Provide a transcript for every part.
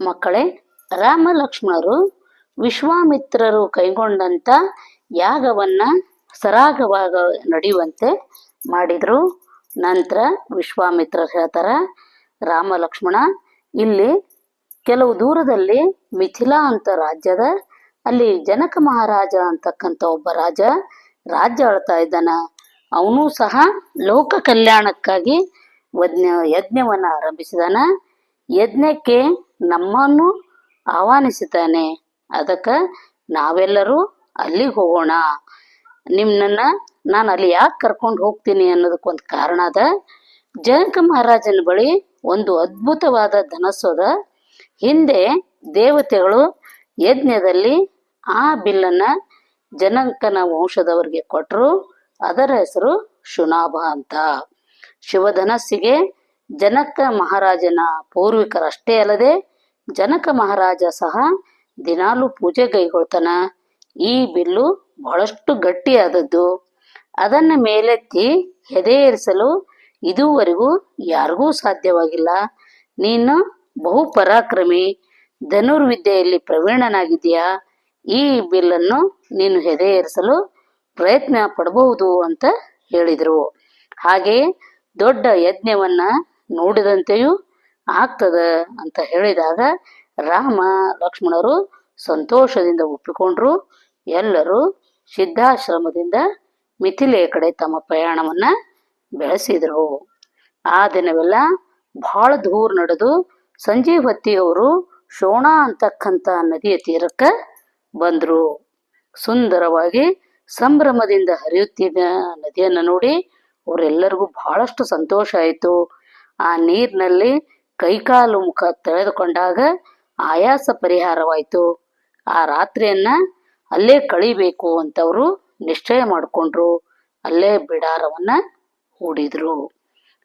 ಮಕ್ಕಳೇ ರಾಮ ಲಕ್ಷ್ಮಣರು ವಿಶ್ವಾಮಿತ್ರರು ಕೈಗೊಂಡಂತ ಯಾಗವನ್ನ ಸರಾಗವಾಗ ನಡೆಯುವಂತೆ ಮಾಡಿದ್ರು. ನಂತರ ವಿಶ್ವಾಮಿತ್ರರು ಹೇಳ್ತಾರ ರಾಮ ಲಕ್ಷ್ಮಣ ಇಲ್ಲಿ ಕೆಲವು ದೂರದಲ್ಲಿ ಮಿಥಿಲಾ ಅಂತ ರಾಜ್ಯದ, ಅಲ್ಲಿ ಜನಕ ಮಹಾರಾಜ ಅಂತಕ್ಕಂಥ ಒಬ್ಬ ರಾಜ ರಾಜ್ಯ ಆಳ್ತಾ ಇದ್ದಾನ. ಅವನು ಸಹ ಲೋಕ ಕಲ್ಯಾಣಕ್ಕಾಗಿ ಯಜ್ಞವನ್ನು ಆರಂಭಿಸಿದಾನ. ಯಜ್ಞಕ್ಕೆ ನಮ್ಮನ್ನು ಆಹ್ವಾನಿಸಿದ್ದಾನೆ ಅದಕ್ಕೆ ನಾವೆಲ್ಲರೂ ಅಲ್ಲಿಗೆ ಹೋಗೋಣ. ನಿಮ್ಮನ್ನ ನಾನು ಅಲ್ಲಿ ಯಾಕೆ ಕರ್ಕೊಂಡು ಹೋಗ್ತೀನಿ ಅನ್ನೋದಕ್ಕೊಂದು ಕಾರಣ ಅದ. ಜನಕ ಮಹಾರಾಜನ ಬಳಿ ಒಂದು ಅದ್ಭುತವಾದ ಧನಸ್ಸದ ಹಿಂದೆ ದೇವತೆಗಳು ಯಜ್ಞದಲ್ಲಿ ಆ ಬಿಲ್ಲನ್ನು ಜನಕನ ವಂಶದವರಿಗೆ ಕೊಟ್ಟರು ಅದರ ಹೆಸರು ಶುನಾಭ ಅಂತ. ಶಿವಧನಸ್ಸಿಗೆ ಜನಕ ಮಹಾರಾಜನ ಪೂರ್ವಿಕರಷ್ಟೇ ಅಲ್ಲದೆ ಜನಕ ಮಹಾರಾಜ ಸಹ ದಿನಾಲು ಪೂಜೆ ಕೈಗೊಳ್ತಾನ. ಈ ಬಿಲ್ಲು ಬಹಳಷ್ಟು ಗಟ್ಟಿಯಾದದ್ದು. ಅದನ್ನ ಮೇಲೆತ್ತಿ ಹೆದೆಯೇರಿಸಲು ಇದುವರೆಗೂ ಯಾರಿಗೂ ಸಾಧ್ಯವಾಗಿಲ್ಲ. ನೀನು ಬಹು ಪರಾಕ್ರಮಿ, ಧನುರ್ವಿದ್ಯೆಯಲ್ಲಿ ಪ್ರವೀಣನಾಗಿದೆಯಾ ಈ ಬಿಲ್ಲನ್ನು ನೀನು ಹೆದೆಯೇರಿಸಲು ಪ್ರಯತ್ನ ಪಡಬಹುದು ಅಂತ ಹೇಳಿದರು. ಹಾಗೆ ದೊಡ್ಡ ಯಜ್ಞವನ್ನ ನೋಡಿದಂತೆಯೂ ಆಗ್ತದ ಅಂತ ಹೇಳಿದಾಗ ರಾಮ, ಲಕ್ಷ್ಮಣರು ಸಂತೋಷದಿಂದ ಒಪ್ಪಿಕೊಂಡ್ರು. ಎಲ್ಲರೂ ಸಿದ್ಧಾಶ್ರಮದಿಂದ ಮಿಥಿಲೆಯ ಕಡೆ ತಮ್ಮ ಪ್ರಯಾಣವನ್ನ ಬೆಳೆಸಿದರು. ಆ ದಿನವೆಲ್ಲ ಬಹಳ ದೂರ ನಡೆದು ಸಂಜೆ ಹೊತ್ತಿಯವರು ಶೋಣ ಅಂತಕ್ಕಂಥ ನದಿಯ ತೀರಕ್ಕೆ ಬಂದರು. ಸುಂದರವಾಗಿ ಸಂಭ್ರಮದಿಂದ ಹರಿಯುತ್ತಿದ್ದ ನದಿಯನ್ನು ನೋಡಿ ಅವರೆಲ್ಲರಿಗೂ ಬಹಳಷ್ಟು ಸಂತೋಷ ಆಯಿತು. ಆ ನೀರಿನಲ್ಲಿ ಕೈಕಾಲು ಮುಖ ತೆಳೆದುಕೊಂಡಾಗ ಆಯಾಸ ಪರಿಹಾರವಾಯಿತು. ಆ ರಾತ್ರಿಯನ್ನ ಅಲ್ಲೇ ಕಳಿಬೇಕು ಅಂತವರು ನಿಶ್ಚಯ ಮಾಡಿಕೊಂಡ್ರು. ಅಲ್ಲೇ ಬಿಡಾರವನ್ನ ಹೂಡಿದ್ರು.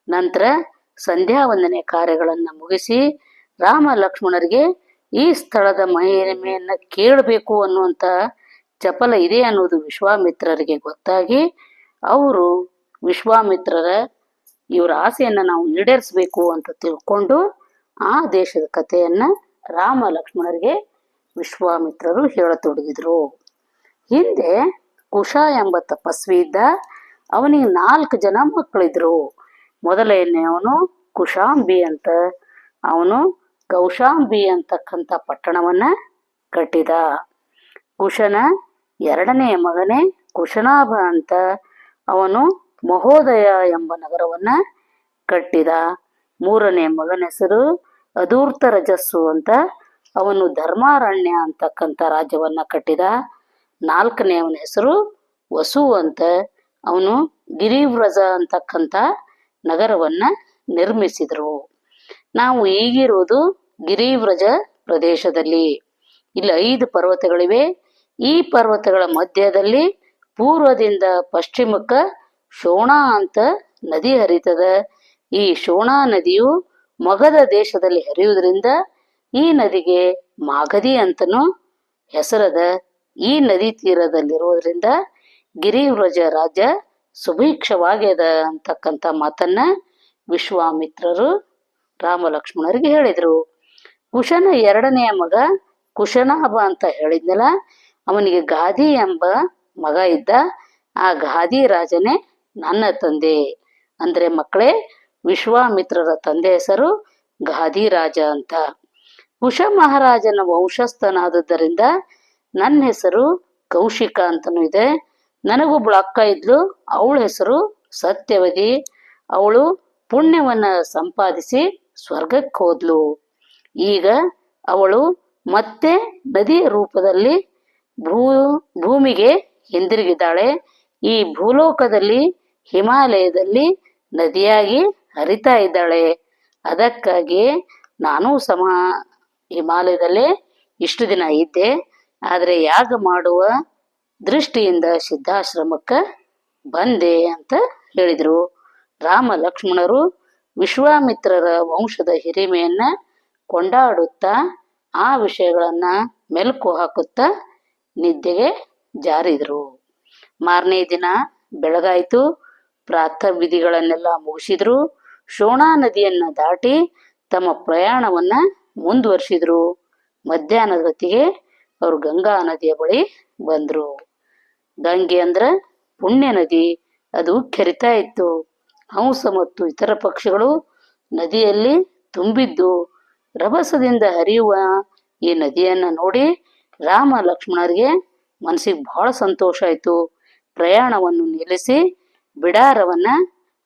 ನಂತರ ಸಂಧ್ಯಾ ವಂದನೆ ಕಾರ್ಯಗಳನ್ನು ಮುಗಿಸಿ ರಾಮ ಲಕ್ಷ್ಮಣರಿಗೆ ಈ ಸ್ಥಳದ ಮಹಿಮೆಯನ್ನು ಕೇಳಬೇಕು ಅನ್ನುವಂಥ ಚಪಲ ಇದೆ ಅನ್ನೋದು ವಿಶ್ವಾಮಿತ್ರರಿಗೆ ಗೊತ್ತಾಗಿ ಅವರು ವಿಶ್ವಾಮಿತ್ರರ ಇವರ ಆಸೆಯನ್ನು ನಾವು ಈಡೇರಿಸಬೇಕು ಅಂತ ತಿಳ್ಕೊಂಡು ಆ ದೇಶದ ಕಥೆಯನ್ನ ರಾಮ ಲಕ್ಷ್ಮಣರಿಗೆ ವಿಶ್ವಾಮಿತ್ರರು ಹೇಳತೊಡಗಿದ್ರು. ಹಿಂದೆ ಕುಶ ಎಂಬ ತಪಸ್ವಿ ಇದ್ದ, ಅವನಿಗೆ ನಾಲ್ಕು ಜನ ಮಕ್ಕಳಿದ್ರು. ಮೊದಲನೆಯವನು ಕುಶಾಂಬಿ ಅಂತ, ಅವನು ಕೌಶಾಂಬಿ ಅಂತಕ್ಕಂಥ ಪಟ್ಟಣವನ್ನ ಕಟ್ಟಿದ. ಕುಶನ ಎರಡನೆಯ ಮಗನೇ ಕುಶನಾಭ ಅಂತ, ಅವನು ಮಹೋದಯ ಎಂಬ ನಗರವನ್ನ ಕಟ್ಟಿದ. ಮೂರನೇ ಮಗನ ಹೆಸರು ಅಧೂರ್ತ ರಜಸ್ಸು ಅಂತ ಅವನು ಧರ್ಮಾರಣ್ಯ ಅಂತಕ್ಕಂಥ ರಾಜ್ಯವನ್ನ ಕಟ್ಟಿದ. ನಾಲ್ಕನೆಯವನ ಹೆಸರು ವಸು ಅಂತ ಅವನು ಗಿರಿವ್ರಜ ಅಂತಕ್ಕಂಥ ನಗರವನ್ನ ನಿರ್ಮಿಸಿದರು. ನಾವು ಈಗಿರುವುದು ಗಿರಿವ್ರಜ ಪ್ರದೇಶದಲ್ಲಿ. ಇಲ್ಲಿ ಐದು ಪರ್ವತಗಳಿವೆ. ಈ ಪರ್ವತಗಳ ಮಧ್ಯದಲ್ಲಿ ಪೂರ್ವದಿಂದ ಪಶ್ಚಿಮಕ್ಕ ಶೋಣ ಅಂತ ನದಿ ಹರಿತದ. ಈ ಶೋಣ ನದಿಯು ಮಗದ ದೇಶದಲ್ಲಿ ಹರಿಯುವುದರಿಂದ ಈ ನದಿಗೆ ಮಾಗದಿ ಅಂತನೂ ಹೆಸರದ ಈ ನದಿ ತೀರದಲ್ಲಿರುವುದರಿಂದ ಗಿರಿವ್ರಜ ರಾಜ ಸುಭಿಕ್ಷವಾಗ್ಯದ ಅಂತಕ್ಕಂಥ ಮಾತನ್ನ ವಿಶ್ವಾಮಿತ್ರರು ರಾಮ ಲಕ್ಷ್ಮಣರಿಗೆ ಹೇಳಿದರು. ಕುಶನ ಎರಡನೆಯ ಮಗ ಕುಶನಾಭ ಅಂತ ಹೇಳಿದ್ನಲ್ಲ, ಅವನಿಗೆ ಗಾದಿ ಎಂಬ ಮಗ ಇದ್ದ. ಆ ಗಾದಿ ರಾಜನೇ ನನ್ನ ತಂದೆ. ಅಂದ್ರೆ ಮಕ್ಕಳೇ, ವಿಶ್ವಾಮಿತ್ರರ ತಂದೆ ಹೆಸರು ಗಾದಿರಾಜ ಅಂತ. ಕುಶ ಮಹಾರಾಜನ ವಂಶಸ್ಥನಾದದ್ದರಿಂದ ನನ್ನ ಹೆಸರು ಕೌಶಿಕ ಅಂತನೂ ಇದೆ. ನನಗೊಬ್ಬಳು ಅಕ್ಕ ಇದ್ಲು, ಅವಳ ಹೆಸರು ಸತ್ಯವತಿ ಅವಳು ಪುಣ್ಯವನ್ನ ಸಂಪಾದಿಸಿ ಸ್ವರ್ಗಕ್ಕೆ ಹೋದ್ಲು. ಈಗ ಅವಳು ಮತ್ತೆ ನದಿ ರೂಪದಲ್ಲಿ ಭೂ, ಭೂಮಿಗೆ ಹಿಂದಿರುಗಿದ್ದಾಳೆ. ಈ ಭೂಲೋಕದಲ್ಲಿ ಹಿಮಾಲಯದಲ್ಲಿ ನದಿಯಾಗಿ ಹರಿತಾ ಇದ್ದಾಳೆ. ಅದಕ್ಕಾಗಿ ನಾನು ಸಮ ಹಿಮಾಲಯದಲ್ಲೇ ಇಷ್ಟು ದಿನ ಇದ್ದೆ. ಆದರೆ ಯಾಗ ಮಾಡುವ ದೃಷ್ಟಿಯಿಂದ ಸಿದ್ಧಾಶ್ರಮಕ್ಕೆ ಬಂದೆ ಅಂತ ಹೇಳಿದರು. ರಾಮ ಲಕ್ಷ್ಮಣರು ವಿಶ್ವಾಮಿತ್ರರ ವಂಶದ ಹಿರಿಮೆಯನ್ನ ಕೊಂಡಾಡುತ್ತಾ ಆ ವಿಷಯಗಳನ್ನ ಮೆಲುಕು ಹಾಕುತ್ತಾ ನಿದ್ದೆಗೆ ಜಾರಿದ್ರು. ಮಾರನೇ ದಿನ ಬೆಳಗಾಯಿತು. ಪ್ರಾತಃ ವಿಧಿಗಳನ್ನೆಲ್ಲ ಮುಗಿಸಿದ್ರು. ಶೋಣಾ ನದಿಯನ್ನ ದಾಟಿ ತಮ್ಮ ಪ್ರಯಾಣವನ್ನ ಮುಂದುವರಿಸಿದ್ರು. ಮಧ್ಯಾಹ್ನದ ಹೊತ್ತಿಗೆ ಅವರು ಗಂಗಾ ನದಿಯ ಬಳಿ ಬಂದರು. ಗಂಗೆ ಅಂದ್ರ ಪುಣ್ಯ ನದಿ. ಅದು ಕೆರಿತಾ ಇತ್ತು. ಹಂಸ ಮತ್ತು ಇತರ ಪಕ್ಷಿಗಳು ನದಿಯಲ್ಲಿ ತುಂಬಿದ್ದು. ರಭಸದಿಂದ ಹರಿಯುವ ಈ ನದಿಯನ್ನ ನೋಡಿ ರಾಮ ಲಕ್ಷ್ಮಣರಿಗೆ ಮನಸ್ಸಿಗೆ ಬಹಳ ಸಂತೋಷ ಆಯಿತು. ಪ್ರಯಾಣವನ್ನು ನಿಲ್ಲಿಸಿ ಬಿಡಾರವನ್ನ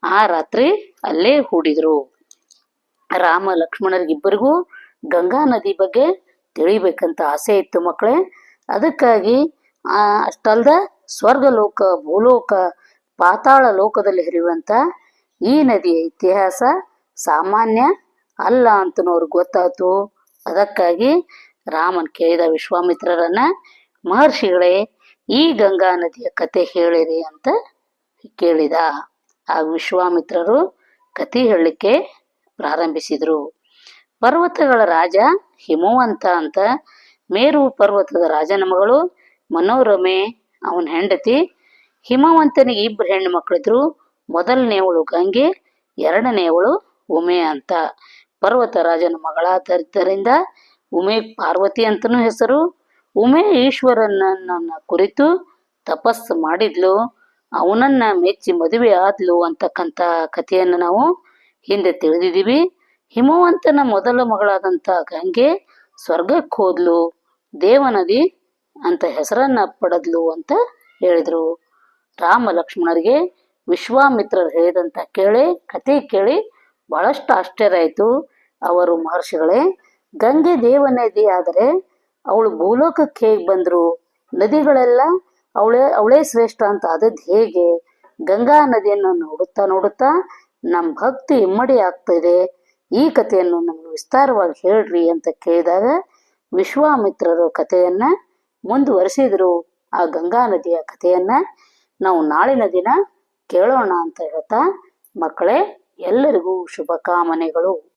ಆ ರಾತ್ರಿ ಅಲ್ಲೇ ಹೂಡಿದ್ರು. ರಾಮ ಲಕ್ಷ್ಮಣರಿಗಿಬ್ಬರಿಗೂ ಗಂಗಾ ನದಿ ಬಗ್ಗೆ ತಿಳಿಬೇಕಂತ ಆಸೆ ಇತ್ತು ಮಕ್ಕಳೇ. ಅದಕ್ಕಾಗಿ ಆ ಅಷ್ಟಲ್ದ ಸ್ವರ್ಗಲೋಕ, ಭೂಲೋಕ, ಪಾತಾಳ ಲೋಕದಲ್ಲಿ ಹರಿಯುವಂತ ಈ ನದಿಯ ಇತಿಹಾಸ ಸಾಮಾನ್ಯ ಅಲ್ಲ ಅಂತನೂ ಅವ್ರಿಗೆ ಗೊತ್ತಾಯ್ತು. ಅದಕ್ಕಾಗಿ ರಾಮನ್ ಕೇಳಿದ ವಿಶ್ವಾಮಿತ್ರರನ್ನ, ಮಹರ್ಷಿಗಳೇ, ಈ ಗಂಗಾ ನದಿಯ ಕತೆ ಹೇಳಿರಿ ಅಂತ ಕೇಳಿದ. ಆ ವಿಶ್ವಾಮಿತ್ರರು ಕಥೆ ಹೇಳಲಿಕ್ಕೆ ಪ್ರಾರಂಭಿಸಿದರು. ಪರ್ವತಗಳ ರಾಜ ಹಿಮವಂತ ಅಂತ ಮೇರು ಪರ್ವತದ ರಾಜನ ಮಗಳು ಮನೋರಮೆ, ಅವನ ಹೆಂಡತಿ. ಹಿಮವಂತನಿಗೆ ಇಬ್ಬರು ಹೆಣ್ಣು ಮಕ್ಕಳಿದ್ರು. ಮೊದಲನೆಯವಳು ಗಂಗೆ ಎರಡನೆಯವಳು ಉಮೆ ಅಂತ. ಪರ್ವತ ರಾಜನ ಮಗಳಾದ್ದರಿಂದ ಉಮೆ ಪಾರ್ವತಿ ಅಂತನೂ ಹೆಸರು. ಉಮೆ ಈಶ್ವರನನ್ನ ಕುರಿತು ತಪಸ್ಸು ಮಾಡಿದ್ಲು. ಅವನನ್ನ ಮೆಚ್ಚಿ ಮದುವೆ ಆದ್ಲು ಅಂತಕ್ಕಂತ ಕಥೆಯನ್ನು ನಾವು ಹಿಂದೆ ತಿಳಿದಿದ್ದೀವಿ. ಹಿಮವಂತನ ಮೊದಲ ಮಗಳಾದಂಥ ಗಂಗೆ ಸ್ವರ್ಗಕ್ಕೆ ಹೋದ್ಲು, ದೇವನದಿ ಅಂತ ಹೆಸರನ್ನ ಪಡೆದ್ಲು ಅಂತ ಹೇಳಿದ್ರು. ರಾಮ ಲಕ್ಷ್ಮಣರಿಗೆ ವಿಶ್ವಾಮಿತ್ರರು ಹೇಳಿದಂತ ಕೇಳಿ ಕತೆ ಕೇಳಿ ಬಹಳಷ್ಟು ಆಶ್ಚರ್ಯ ಆಯಿತು. ಅವರು ಮಹರ್ಷಿಗಳೇ, ಗಂಗೆ ದೇವನದಿ ಆದರೆ ಅವಳು ಭೂಲೋಕಕ್ಕೆ ಹೇಗೆ ಬಂದ್ರು? ನದಿಗಳೆಲ್ಲ ಅವಳೇ ಅವಳೇ ಶ್ರೇಷ್ಠ ಅಂತ ಆದದ್ದು ಹೇಗೆ ಗಂಗಾ ನದಿಯನ್ನು ನೋಡುತ್ತಾ ನೋಡುತ್ತಾ ನಮ್ಮ ಭಕ್ತಿ ಇಮ್ಮಡಿ ಆಗ್ತಾ ಇದೆ ಈ ಕಥೆಯನ್ನು ನಮ್ಗೆ ವಿಸ್ತಾರವಾಗಿ ಹೇಳ್ರಿ ಅಂತ ಕೇಳಿದಾಗ ವಿಶ್ವಾಮಿತ್ರರು ಕಥೆಯನ್ನ ಮುಂದುವರೆಸಿದ್ರು. ಆ ಗಂಗಾ ನದಿಯ ಕಥೆಯನ್ನ ನಾವು ನಾಳಿನ ದಿನ ಕೇಳೋಣ ಅಂತ ಹೇಳ್ತಾ, ಮಕ್ಕಳೇ, ಎಲ್ಲರಿಗೂ ಶುಭಕಾಮನೆಗಳು